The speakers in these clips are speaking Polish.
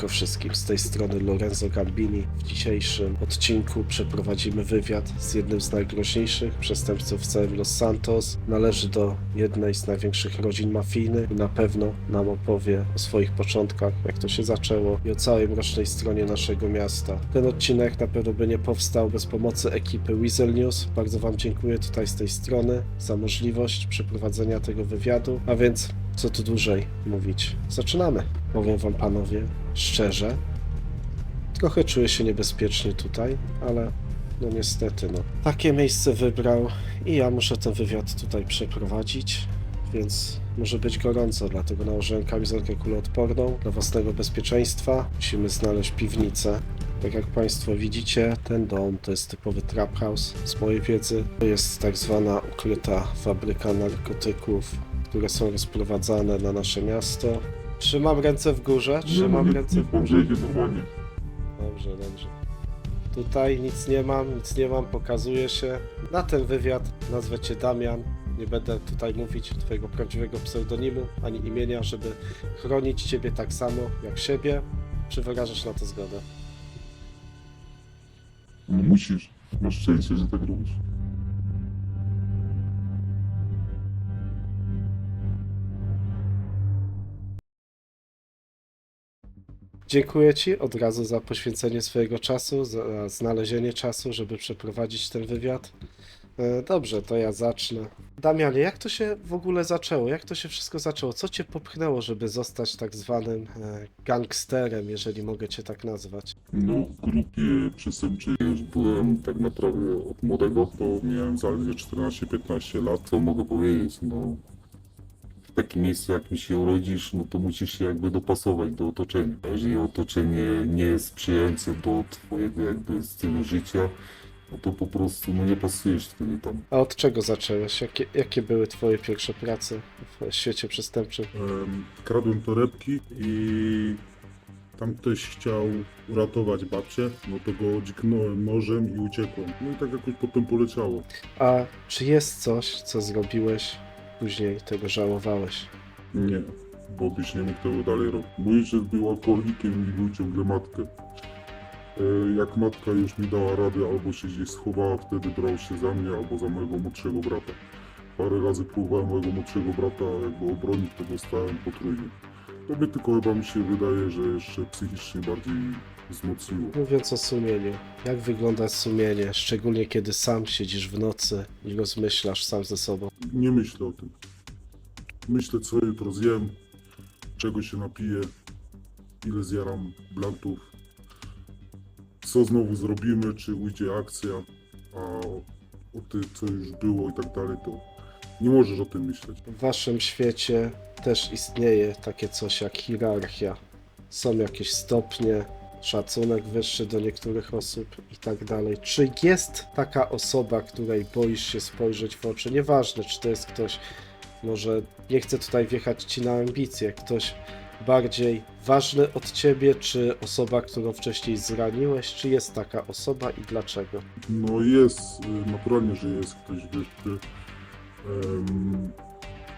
Siemanko wszystkim, z tej strony Lorenzo Gambini. W dzisiejszym odcinku przeprowadzimy wywiad z jednym z najgroźniejszych przestępców w całym Los Santos. Należy do jednej z największych rodzin mafijnych i na pewno nam opowie o swoich początkach, jak to się zaczęło i o całej mrocznej stronie naszego miasta. Ten odcinek na pewno by nie powstał bez pomocy ekipy Weasel News. Bardzo Wam dziękuję tutaj z tej strony za możliwość przeprowadzenia tego wywiadu, a więc co tu dłużej mówić. Zaczynamy. Powiem wam panowie, szczerze, trochę czuję się niebezpiecznie tutaj, ale no niestety, no. Takie miejsce wybrał i ja muszę ten wywiad tutaj przeprowadzić, więc może być gorąco, dlatego nałożyłem kamizelkę kuloodporną dla własnego bezpieczeństwa. Musimy znaleźć piwnicę. Tak jak Państwo widzicie, ten dom to jest typowy trap house. Z mojej wiedzy to jest tak zwana ukryta fabryka narkotyków, które są rozprowadzane na nasze miasto. Trzymam ręce w górze, trzymam ręce w górze. normalnie. Dobrze, dobrze. Tutaj nic nie mam, nic nie mam, pokazuję się. Na ten wywiad nazwę cię Damian. Nie będę tutaj mówić twojego prawdziwego pseudonimu ani imienia, żeby chronić ciebie tak samo jak siebie. Czy wyrażasz na to zgodę? No musisz. Masz szczęście, że tak robisz. Dziękuję Ci od razu za poświęcenie swojego czasu, za znalezienie czasu, żeby przeprowadzić ten wywiad. E, Dobrze, to ja zacznę. Damianie, jak to się w ogóle zaczęło? Jak to się wszystko zaczęło? Co Cię popchnęło, żeby zostać tak zwanym e, gangsterem, jeżeli mogę Cię tak nazwać? No w grupie przestępczej już byłem tak naprawdę od młodego, to miałem zaledwie 14-15 lat. Co mogę powiedzieć, no w takim miejscu jakim się urodzisz, no to musisz się jakby dopasować do otoczenia. Jeżeli otoczenie nie jest sprzyjające do twojego jakby stylu życia, no to po prostu no nie pasujesz wtedy tam. A od czego zacząłeś? Jakie, jakie były Twoje pierwsze prace w świecie przestępczym? Em, Kradłem torebki i tam ktoś chciał uratować babcię, no to go dźgnąłem nożem i uciekłem. No i tak jakoś potem poleciało. A czy jest coś, co zrobiłeś, później tego żałowałeś? Nie, bo byś nie mógł tego dalej robić. Mój ojciec był alkoholikiem i był ciągle matkę. E, Jak matka już mi dała radę, albo się gdzieś schowała, wtedy brał się za mnie, albo za mojego młodszego brata. Parę razy próbowałem mojego młodszego brata jakby obronić, to dostałem potrójnie. To mnie tylko chyba mi się wydaje, że jeszcze psychicznie bardziej wzmocniło. Mówiąc o sumieniu, jak wygląda sumienie, szczególnie kiedy sam siedzisz w nocy i rozmyślasz sam ze sobą? Nie myślę o tym. Myślę, co jutro zjem, czego się napiję, ile zjaram blantów, co znowu zrobimy, czy ujdzie akcja, a o, o tym, co już było i tak dalej, to nie możesz o tym myśleć. W waszym świecie też istnieje takie coś jak hierarchia. Są jakieś stopnie, szacunek wyższy do niektórych osób i tak dalej. Czy jest taka osoba, której boisz się spojrzeć w oczy? Nieważne, czy to jest ktoś, może nie chcę tutaj wjechać ci na ambicje, ktoś bardziej ważny od ciebie, czy osoba, którą wcześniej zraniłeś? Czy jest taka osoba i dlaczego? No jest, naturalnie, że jest ktoś, wiesz, em,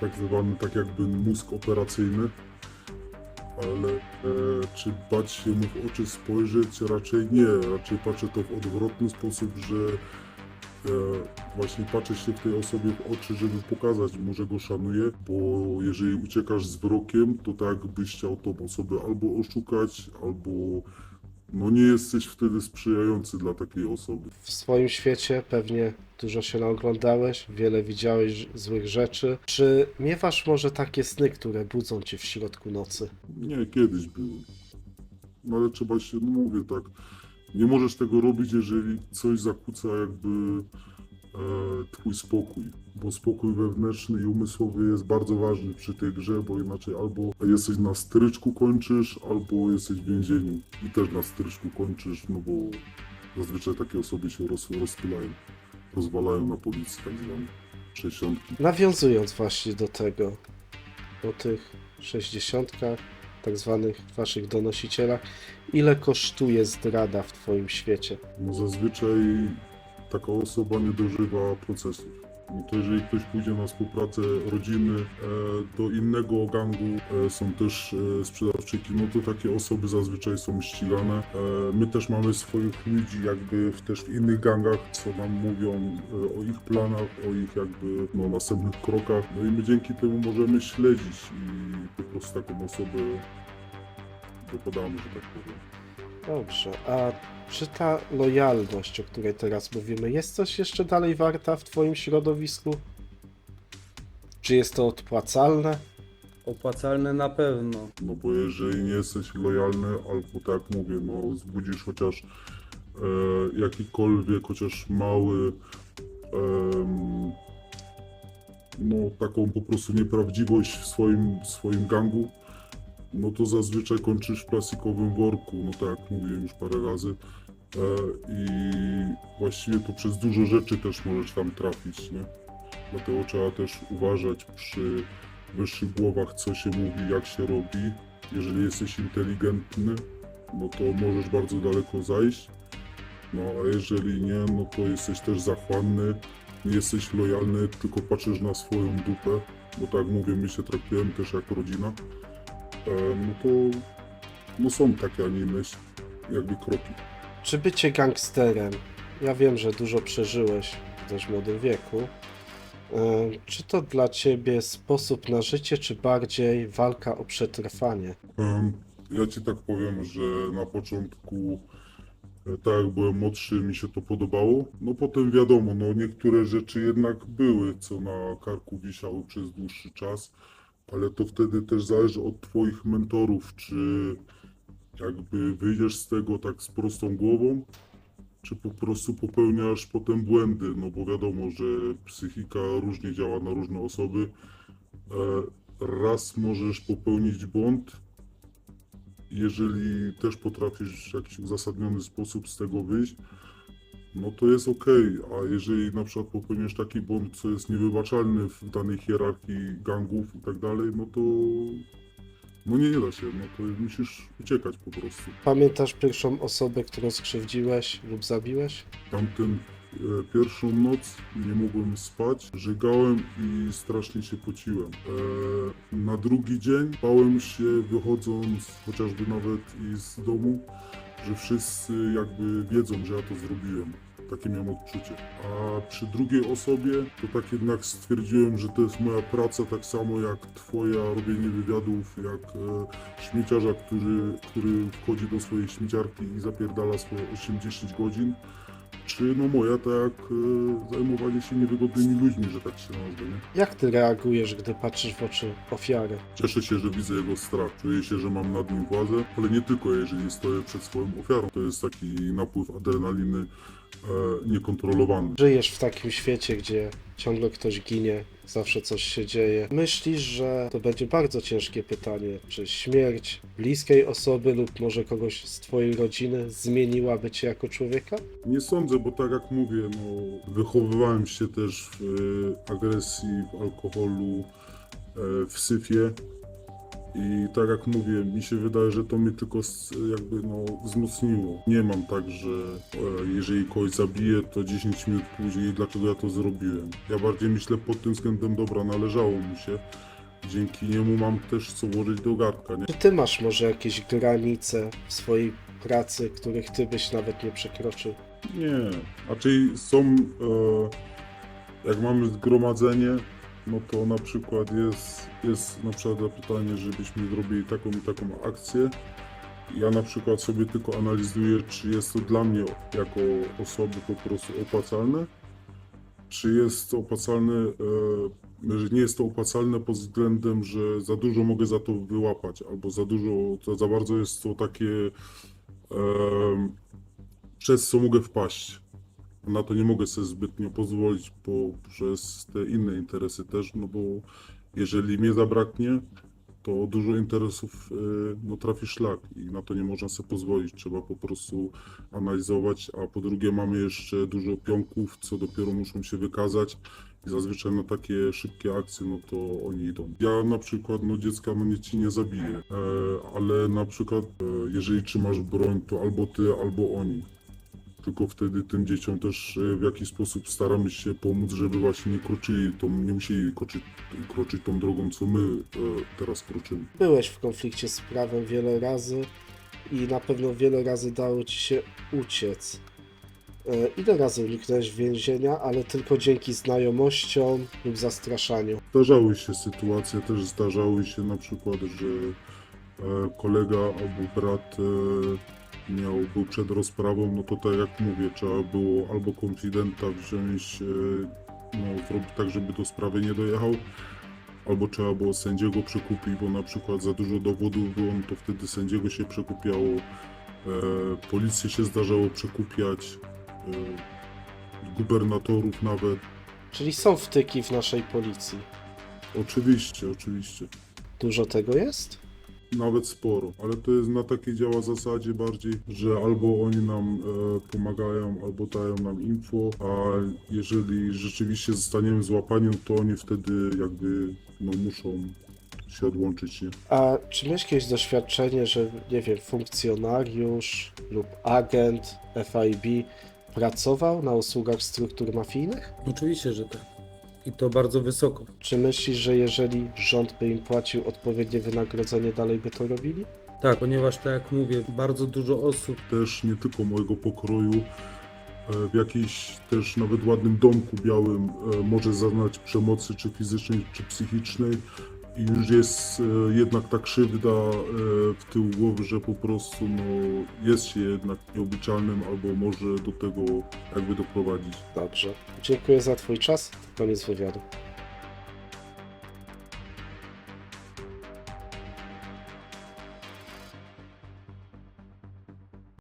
tak zwany, tak jakby mózg operacyjny, ale e, czy bać się mu w oczy spojrzeć? Raczej nie, raczej patrzę to w odwrotny sposób, że e, właśnie patrzę się tej osobie w oczy, żeby pokazać mu, że go szanuję, bo jeżeli uciekasz z wrokiem, to tak byś chciał tą osobę albo oszukać, albo no nie jesteś wtedy sprzyjający dla takiej osoby. w swoim świecie pewnie dużo się naoglądałeś, wiele widziałeś złych rzeczy. Czy miewasz może takie sny, które budzą cię w środku nocy? Nie, kiedyś było. No ale trzeba się, no mówię tak, nie możesz tego robić, jeżeli coś zakłóca jakby e, twój spokój, bo spokój wewnętrzny i umysłowy jest bardzo ważny przy tej grze, bo inaczej albo jesteś na stryczku kończysz, albo jesteś w więzieniu i też na stryczku kończysz, no bo zazwyczaj takie osoby się roz, rozpylają, rozwalają na policji tak zwane, sześćdziesiątki. Nawiązując właśnie do tego, o tych sześćdziesiątkach, tak zwanych waszych donosicielach, ile kosztuje zdrada w twoim świecie? No zazwyczaj taka osoba nie dożywa procesów. No to jeżeli ktoś pójdzie na współpracę rodziny e, do innego gangu, e, są też e, sprzedawczyki, no to takie osoby zazwyczaj są ścigane. My też mamy swoich ludzi jakby też w innych gangach, co nam mówią o ich planach, o ich jakby no, następnych krokach. No i my dzięki temu możemy śledzić i po prostu taką osobę dopadamy, że tak powiem. Dobrze, a czy ta lojalność, o której teraz mówimy, jest coś jeszcze dalej warta w Twoim środowisku? Czy jest to odpłacalne? Opłacalne na pewno. No bo jeżeli nie jesteś lojalny, albo tak mówię, no wzbudzisz chociaż e, jakikolwiek, chociaż mały, em, no taką po prostu nieprawdziwość w swoim, w swoim gangu, no to zazwyczaj kończysz w plastikowym worku, no tak jak mówiłem już parę razy. E, I właściwie to przez dużo rzeczy też możesz tam trafić, nie? Dlatego trzeba też uważać przy wyższych głowach, co się mówi, jak się robi. Jeżeli jesteś inteligentny, no to możesz bardzo daleko zajść. No a jeżeli nie, no to jesteś też zachłanny, nie jesteś lojalny, tylko patrzysz na swoją dupę, bo tak mówię, my się traktujemy też jako rodzina. E, no to no są takie, a nie inne jakby kroki. Czy bycie gangsterem? Ja wiem, że dużo przeżyłeś w dość młodym wieku. E, Czy to dla ciebie sposób na życie, czy bardziej walka o przetrwanie? Em, Ja ci tak powiem, że na początku, e, tak jak byłem młodszy, mi się to podobało. No potem wiadomo, no niektóre rzeczy jednak były, co na karku wisiały przez dłuższy czas, ale to wtedy też zależy od twoich mentorów, czy jakby wyjdziesz z tego tak z prostą głową, czy po prostu popełniasz potem błędy, no bo wiadomo, że psychika różnie działa na różne osoby. E, Raz możesz popełnić błąd, jeżeli też potrafisz w jakiś uzasadniony sposób z tego wyjść, no to jest ok, a jeżeli na przykład popełnisz taki błąd, co jest niewybaczalny w danej hierarchii gangów i tak dalej, no to no nie, da się, no to musisz uciekać po prostu. Pamiętasz pierwszą osobę, którą skrzywdziłeś lub zabiłeś? Tamten e, pierwszą noc nie mogłem spać, żygałem i strasznie się pociłem. E, na drugi dzień bałem się wychodząc chociażby nawet i z domu, że wszyscy jakby wiedzą, że ja to zrobiłem. Takie miałem odczucie. A przy drugiej osobie to tak jednak stwierdziłem, że to jest moja praca tak samo jak twoja robienie wywiadów, jak e, śmieciarza, który, który wchodzi do swojej śmieciarki i zapierdala swoje 8-10 godzin. Czy no moja, tak e, zajmowanie się niewygodnymi ludźmi, że tak się nazwę, nie? Jak ty reagujesz, gdy patrzysz w oczy ofiary? Cieszę się, że widzę jego strach. Czuję się, że mam nad nim władzę, ale nie tylko jeżeli stoję przed swoją ofiarą. To jest taki napływ adrenaliny niekontrolowany. Żyjesz w takim świecie, gdzie ciągle ktoś ginie, zawsze coś się dzieje. Myślisz, że to będzie bardzo ciężkie pytanie, czy śmierć bliskiej osoby lub może kogoś z twojej rodziny zmieniłaby cię jako człowieka? Nie sądzę, bo tak jak mówię, no, wychowywałem się też w e, agresji, w alkoholu, e, w syfie. I tak jak mówię, mi się wydaje, że to mnie tylko jakby no, wzmocniło. Nie mam tak, że e, jeżeli kogoś zabiję, to 10 minut później, dlaczego ja to zrobiłem. Ja bardziej myślę pod tym względem, dobra, należało mu się. Dzięki niemu mam też co włożyć do garnka, nie? Czy ty masz może jakieś granice w swojej pracy, których ty byś nawet nie przekroczył? Nie, raczej są, e, jak mamy zgromadzenie, no to na przykład jest, jest na przykład zapytanie, żebyśmy zrobili taką i taką akcję. Ja na przykład sobie tylko analizuję, czy jest to dla mnie jako osoby po prostu opłacalne, czy jest to opłacalne, e, że nie jest to opłacalne pod względem, że za dużo mogę za to wyłapać, albo za dużo, to za bardzo jest to takie em, przez co mogę wpaść. Na to nie mogę sobie zbytnio pozwolić poprzez te inne interesy też, no bo jeżeli mnie zabraknie, to dużo interesów y, no, trafi szlak i na to nie można sobie pozwolić. Trzeba po prostu analizować, a po drugie mamy jeszcze dużo pionków, co dopiero muszą się wykazać. I zazwyczaj na takie szybkie akcje, no to oni idą. Ja na przykład, no dziecka nic ci nie zabiję, e, ale na przykład e, jeżeli trzymasz broń, to albo ty, albo oni. Tylko wtedy tym dzieciom też e, w jakiś sposób staramy się pomóc, żeby właśnie nie kroczyli tą, nie musieli kroczyć, kroczyć tą drogą, co my e, teraz kroczymy. Byłeś w konflikcie z prawem wiele razy i na pewno wiele razy dało ci się uciec. E, Ile razy uniknąłeś więzienia, ale tylko dzięki znajomościom lub zastraszaniu? Zdarzały się sytuacje, też zdarzały się na przykład, że kolega albo brat miał, był przed rozprawą, no to tak jak mówię, trzeba było albo konfidenta wziąć, e, no zrobić tak, żeby do sprawy nie dojechał, albo trzeba było sędziego przekupić, bo na przykład za dużo dowodów było, no to wtedy sędziego się przekupiało, e, policję się zdarzało przekupiać, e, gubernatorów nawet. Czyli są wtyki w naszej policji. Oczywiście, oczywiście. Dużo tego jest? Nawet sporo, ale to jest na takiej działa zasadzie bardziej, że albo oni nam e, pomagają, albo dają nam info, a jeżeli rzeczywiście zostaniemy złapani, no to oni wtedy jakby no, muszą się odłączyć, nie? A czy miałeś jakieś doświadczenie, że nie wiem, funkcjonariusz lub agent FIB pracował na usługach struktur mafijnych? Oczywiście, że tak. I to bardzo wysoko. Czy myślisz, że jeżeli rząd by im płacił odpowiednie wynagrodzenie, dalej by to robili? Tak, ponieważ tak jak mówię, bardzo dużo osób Też nie tylko mojego pokroju, e, w jakiejś też nawet ładnym domku białym e, może zaznać przemocy czy fizycznej, czy psychicznej i już jest e, jednak ta krzywda e, w tył głowy, że po prostu no, jest się jednak nieobliczalnym albo może do tego jakby doprowadzić. Dobrze. Dziękuję za Twój czas. Koniec wywiadu.